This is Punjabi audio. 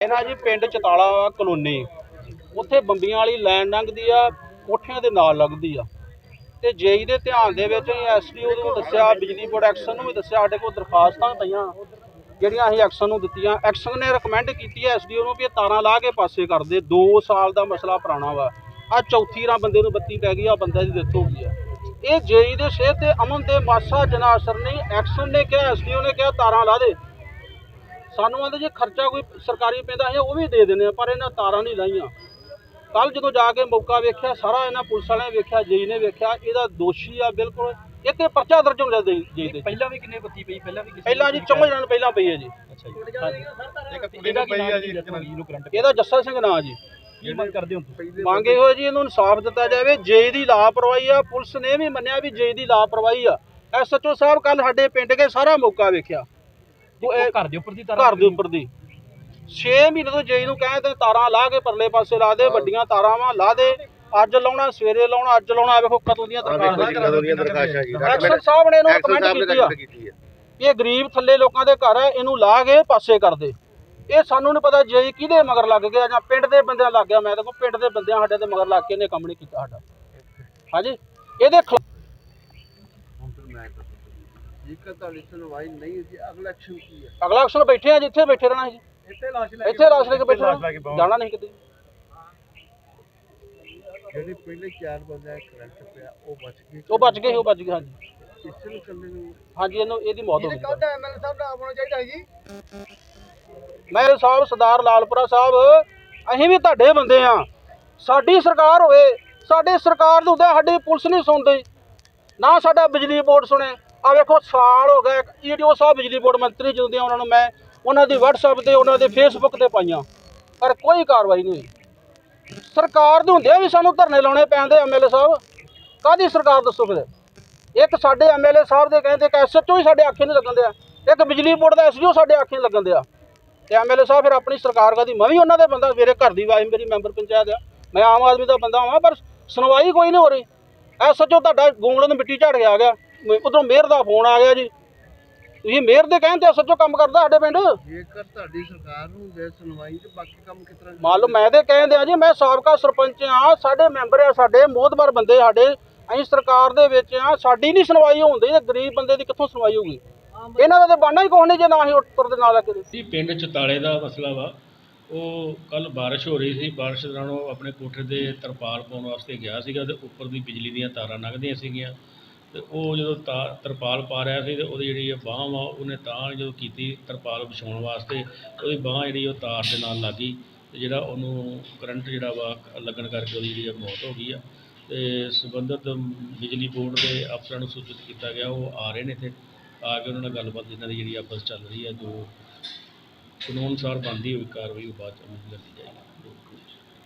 ਇਹਨਾਂ ਜੀ ਪਿੰਡ ਚਤਾਲਾ ਕਲੋਨੀ। ਉੱਥੇ ਬੰਬੀਆਂ ਵਾਲੀ ਲਾਈਨ ਲੰਘਦੀ ਆ, ਕੋਠਿਆਂ ਦੇ ਨਾਲ ਲੱਗਦੀ ਆ। ਤੇ ਜੇਈ ਦੇ ਧਿਆਨ ਦੇ ਵਿੱਚ ਅਸੀਂ ਐਸਡੀਓ ਨੂੰ ਦੱਸਿਆ, ਬਿਜਲੀ ਬੋਰਡ ਐਕਸ਼ਨ ਨੂੰ ਵੀ ਦੱਸਿਆ, ਸਾਡੇ ਕੋਲ ਦਰਖਾਸਤਾਂ ਪਈਆਂ, ਜਿਹੜੀਆਂ ਅਸੀਂ ਐਕਸ਼ਨ ਨੂੰ ਦਿੱਤੀਆਂ। ਐਕਸ਼ਨ ਨੇ ਰეკਮੈਂਡ ਕੀਤੀ ਹੈ ਐਸਡੀਓ ਨੂੰ ਵੀ ਇਹ ਤਾਰਾਂ ਲਾ ਕੇ ਪਾਸੇ ਕਰ ਦੇ। 2 ਸਾਲ ਦਾ ਮਸਲਾ ਪੁਰਾਣਾ ਵਾ। ਆ ਚੌਥੀ ਰਾਂ ਬੰਦੇ ਨੂੰ ਬੱਤੀ ਪੈ ਗਈ ਆ ਬੰਦੇ ਦੀ ਡੈਥ ਹੋ ਗਈ ਆ। ਇਹ ਜੇਈ ਦੇ ਸਿਹਤ ਤੇ ਅਮਨ ਤੇ ਮਾਸਾ ਜਨਾ ਅਸਰ ਨਹੀਂ ਐਕਸ਼ਨ ਨੇ ਕਿਹਾ ਐਸਡੀਓ ਨੇ ਕਿਹਾ, ਤਾਰਾਂ ਲਾ ਦੇ। ਸਾਨੂੰ ਆਂਦੇ ਜੇ ਖਰਚਾ ਕੋਈ ਸਰਕਾਰੀ ਪੈਂਦਾ ਹੈ ਉਹ ਵੀ ਦੇ ਦਿੰਦੇ ਆ ਪਰ ਇਹਨਾਂ ਤਾਰਾਂ ਨਹੀਂ ਲਾਈਆਂ। ਕੱਲ ਜਦੋਂ ਜਾ ਕੇ ਮੌਕਾ ਵੇਖਿਆ ਸਾਰਾ ਇਹਨਾਂ ਪੁਲਿਸ ਵਾਲਿਆਂ ਨੇ ਵੇਖਿਆ ਜੇਈ ਨੇ ਵੇਖਿਆ ਇਹਦਾ ਦੋਸ਼ੀ ਆ ਬਿਲਕੁਲ ਇੱਕ ਇਹ ਪਰਚਾ ਦਰਜ ਹੁੰਦਾ ਜੇਈ ਦੇ ਪਹਿਲਾਂ ਵੀ ਕਿੰਨੇ ਬੱਤੀ ਪਈ ਪਹਿਲਾਂ ਵੀ ਕਿਸੇ ਪਹਿਲਾਂ ਜੀ ਚੌਂ ਦਿਨ ਪਹਿਲਾਂ ਪਈ ਹੈ ਜੀ। ਅੱਛਾ ਜੀ ਇੱਕ ਕੁੜੀ ਨੂੰ ਪਈ ਆ ਜੀ ਇੱਕ ਨੂੰ- ਜਿਹਨੂੰ ਕਰੰਟ ਇਹਦਾ ਜੱਸਾ ਸਿੰਘ ਨਾਂ ਜੀ। ਕੀ ਮੰਗ ਕਰਦੇ ਹੋ ਤੁਸੀਂ? ਮੰਗੇ ਹੋਏ ਜੀ ਇਹਨੂੰ ਇਨਸਾਫ ਦਿੱਤਾ ਜਾਵੇ। ਜੇਈ ਦੀ ਲਾਪਰਵਾਹੀ ਆ ਪੁਲਿਸ ਨੇ ਵੀ ਮੰਨਿਆ ਵੀ ਜੇਈ ਦੀ ਲਾਪਰਵਾਹੀ ਆ। ਐਸਐਚਓ ਸਾਹਿਬ ਕੱਲ ਸਾਡੇ ਪਿੰਡ ਕੇ ਸਾਰਾ ਮੌਕਾ ਵੇਖਿਆ। ਘਰ ਦੇ ਉੱਪਰ ਦੀ ਤਾਰਾਂ ਘਰ ਦੇ ਉੱਪਰ ਦੀ। 6 ਮਹੀਨੇ ਤੋਂ ਜੇਈ ਨੂੰ ਕਹੇ ਤੇ ਤਾਰਾਂ ਲਾ ਕੇ ਪਰਲੇ ਪਾਸੇ ਲਾ ਦੇ ਵੱਡੀਆਂ ਤਾਰਾਂ ਵਾਂ ਲਾ ਦੇ ਅੱਜ ਲਾਉਣਾ ਸਵੇਰੇ ਲਾਉਣਾ ਅੱਜ ਲਾਉਣਾ ਵੇਖੋ ਕਦੋਂ ਦੀਆਂ ਦਰਖਾਸ਼ਾਂ ਜੀ ਐਕਸ਼ਨ ਸਾਹਿਬ ਨੇ ਇਹਨੂੰ ਕਮੈਂਟ ਕੀਤੀ ਆ। ਇਹ ਗਰੀਬ ਥੱਲੇ ਲੋਕਾਂ ਦੇ ਘਰ ਹੈ ਇਹਨੂੰ ਲਾ ਕੇ ਪਾਸੇ ਕਰ ਦੇ। ਇਹ ਸਾਨੂੰ ਨਹੀਂ ਪਤਾ ਜੇ ਕਿਹਦੇ ਮਗਰ ਲੱਗ ਗਿਆ ਜਾਂ ਪਿੰਡ ਦੇ ਬੰਦਿਆਂ ਲੱਗ ਗਿਆ। ਮੈਂ ਤਾਂ ਕੋ ਪਿੰਡ ਦੇ ਬੰਦਿਆਂ ਸਾਡੇ ਤੇ ਮਗਰ ਲੱਗ ਕੇ ਇਹਨੇ ਕੰਮ ਨਹੀਂ ਕੀਤਾ ਸਾਡਾ। ਹਾਂਜੀ? ਇਹਦੇ ਖਿਲਾ- ਜੇਕਰ ਤੁਹਾਡੀ ਸੁਣਵਾਈ ਨਹੀਂ ਹੁੰਦੀ ਅਗਲਾ ਐਕਸ਼ਨ ਕੀ ਹੈ? ਅਗਲਾ ਅਕਸਰ ਬੈਠੇ ਆ ਜਿੱਥੇ ਬੈਠੇ ਰਹਿਣਾ ਜੀ। ਇੱਥੇ ਲਾਸ਼ ਇੱਥੇ ਲਾਸ਼ ਲੈ ਕੇ ਬੈਠੇ ਰਹਿਣਾ। ਜਾਣਾ ਨਹੀਂ ਕਿਤੇ। ਜਿਹੜੇ ਪਹਿਲੇ ਚਾਰ ਬੰਦੇ ਕਰੰਟ ਪਿਆ ਉਹ ਬਚ ਗਏ ਉਹ ਬਚ ਗਏ ਉਹ ਬਚ ਗਏ ਹਾਂਜੀ। ਕਿਸੇ ਨੂੰ ਕੱਲੇ ਨੂੰ ਹਾਂਜੀ ਇਹਨੂੰ ਇਹਦੀ ਮੌਤ ਹੋ ਗਈ। ਐਮਐਲਏ ਸਾਹਿਬ ਦਾ ਆਉਣਾ ਚਾਹੀਦਾ ਜੀ। ਮੈਂ ਸਾਹਿਬ ਸਰਦਾਰ ਲਾਲਪੁਰਾ ਸਾਹਿਬ ਅਸੀਂ ਵੀ ਤੁਹਾਡੇ ਬੰਦੇ ਆ। ਸਾਡੀ ਸਰਕਾਰ ਹੋਵੇ ਸਾਡੇ ਸਰਕਾਰ ਦੇ ਹੁੰਦੇ ਸਾਡੀ ਪੁਲਿਸ ਨਹੀਂ ਸੁਣਦੀ। ਨਾ ਸਾਡਾ ਬਿਜਲੀ ਬੋਰਡ ਸੁਣੇ। ਆ ਵੇਖੋ, ਸਾਲ ਹੋ ਗਏ ਈਡੀਓ ਸਾਹਿਬ ਬਿਜਲੀ ਬੋਰਡ ਮੰਤਰੀ ਜਦੋਂ ਦੇ ਉਹਨਾਂ ਨੂੰ ਮੈਂ ਉਹਨਾਂ ਦੀ WhatsApp ਤੇ, ਉਹਨਾਂ ਦੇ Facebook ਤੇ ਪਾਈਆਂ। ਪਰ ਕੋਈ ਕਾਰਵਾਈ ਨਹੀਂ ਹੋਈ। ਸਰਕਾਰ ਦੇ ਹੁੰਦੇ ਵੀ ਸਾਨੂੰ ਧਰਨੇ ਲਾਉਣੇ ਪੈਂਦੇ ਐਮਐਲਏ ਸਾਹਿਬ। ਕਾਦੀ ਸਰਕਾਰ ਦੱਸੋ ਫਿਰ? ਇੱਕ ਸਾਡੇ ਐਮਐਲਏ ਸਾਹਿਬ ਦੇ ਕਹਿੰਦੇ ਕਿ ਐਸਐਚਓ ਹੀ ਸਾਡੇ ਆਖੇ ਨਹੀਂ ਲੱਗਣ ਦਿਆ। ਇੱਕ ਬਿਜਲੀ ਬੋਰਡ ਦਾ ਐਸਡੀਓ ਸਾਡੇ ਆਖੇ ਨਹੀਂ ਲੱਗਣ ਦਿਆ। ਤੇ ਐਮਐਲਏ ਸਾਹਿਬ ਫਿਰ ਆਪਣੀ ਸਰਕਾਰ ਕਾਦੀ ਮੈਂ ਵੀ ਉਹਨਾਂ ਦੇ ਬੰਦਾ, ਮੇਰੇ ਘਰ ਦੀ ਵਾਈਫ ਮੇਰੀ ਮੈਂਬਰ ਪੰਚਾਇਤ ਆ। ਮੈਂ ਆਮ ਆਦਮੀ ਦਾ ਬੰਦਾ ਹਾਂ ਪਰ ਸੁਣਵਾਈ ਕੋਈ ਨਹੀਂ ਹੋ ਰਹੀ। ਐਸਐਚਓ ਤੁਹਾਡਾ ਗੂੰਗਲ ਨੂੰ ਮਿੱਟੀ ਝਾੜ ਕੇ ਆ ਗਿਆ। ਉਧਰੋਂ ਮੇਅਰ ਦਾ ਫੋਨ ਆ ਗਿਆ ਜੀ। ਤੁਸੀਂ ਮੇਅਰ ਦੇ ਕਹਿਣ ਤੇ ਐਸਐਚਓ ਕੰਮ ਕਰਦਾ ਸਾਡੇ ਪਿੰਡ? ਜੇਕਰ ਤੁਹਾਡੀ ਸਰਕਾਰ ਨੂੰ ਦੇ ਸੁਣਵਾਈ ਤੇ ਬਾਕੀ ਕੰਮ ਕਿਸ ਤਰ੍ਹਾਂ ਮੰਨ ਲਓ ਮੈਂ ਤੇ ਕਹਿੰਦੇ ਆ ਜੀ ਮੈਂ ਸਾਬਕਾ ਸਰਪੰਚ ਆ ਸਾਡੇ ਮੈਂਬਰ ਆ ਸਾਡੇ ਮੋਹਤਬਰ ਬੰਦੇ ਸਾਡੇ। ਅਸੀਂ ਸਰਕਾਰ ਦੇ ਵਿੱਚ ਆ ਸਾਡੀ ਨਹੀਂ ਸੁਣਵਾਈ ਹੁੰਦੀ ਤੇ ਗਰੀਬ ਬੰਦੇ ਦੀ ਕਿੱਥੋਂ ਸੁਣਵਾਈ ਹੋਊਗੀ? ਇਹਨਾਂ ਦਾ ਤੇ ਬਾਨਾ ਹੀ ਨਹੀਂ ਜੇ ਨਾ ਹੀ ਉੱਪਰ ਦੇ ਨਾਲ ਲੱਗੇ। ਜੀ ਪਿੰਡ ਚਤਾਲੇ ਦਾ ਮਸਲਾ ਵਾ। ਉਹ ਕੱਲ ਬਾਰਿਸ਼ ਹੋ ਰਹੀ ਸੀ ਬਾਰਿਸ਼ ਦੌਰਾਨ ਉਹ ਆਪਣੇ ਕੋਠੇ ਦੇ ਤਰਪਾਲ ਪਾਉਣ ਵਾਸਤੇ ਗਿਆ ਸੀਗਾ ਤੇ ਉੱਪਰ ਦੀ ਬਿਜਲੀ ਦੀਆਂ ਤਾਰਾਂ ਲੰਘਦੀਆਂ ਸੀਗੀਆਂ। ਅਤੇ ਉਹ ਜਦੋਂ ਤਾ- ਤਰਪਾਲ ਪਾ ਰਿਹਾ ਸੀ ਅਤੇ ਉਹਦੀ ਜਿਹੜੀ ਬਾਂਹ ਵਾ, ਉਹਨੇ ਤਾਂ ਜਦੋਂ ਕੀਤੀ ਤਰਪਾਲ ਵਿਛਾਉਣ ਵਾਸਤੇ ਉਹਦੀ ਬਾਂਹ ਜਿਹੜੀ ਉਹ ਤਾਰ ਦੇ ਨਾਲ ਲੱਗ ਗਈ ਅਤੇ ਜਿਹੜਾ ਉਹਨੂੰ ਕਰੰਟ ਜਿਹੜਾ ਵਾ ਲੱਗਣ ਕਰਕੇ ਉਹਦੀ ਜਿਹੜੀ ਆ ਮੌਤ ਹੋ ਗਈ ਆ। ਅਤੇ ਸੰਬੰਧਿਤ ਬਿਜਲੀ ਬੋਰਡ ਦੇ ਅਫਸਰਾਂ ਨੂੰ ਸੂਚਿਤ ਕੀਤਾ ਗਿਆ, ਉਹ ਆ ਰਹੇ ਨੇ ਇੱਥੇ, ਆ ਕੇ ਉਹਨਾਂ ਨਾਲ ਗੱਲਬਾਤ ਇਹਨਾਂ ਦੀ ਜਿਹੜੀ ਆਪਸ ਚੱਲ ਰਹੀ ਆ, ਜੋ ਕਾਨੂੰਨ ਅਨੁਸਾਰ ਬਣਦੀ ਹੋਈ ਕਾਰਵਾਈ ਉਹ ਬਾਅਦ ਚ ਅਮਲ 'ਚ ਲਿਆਂਦੀ ਜਾਏਗੀ।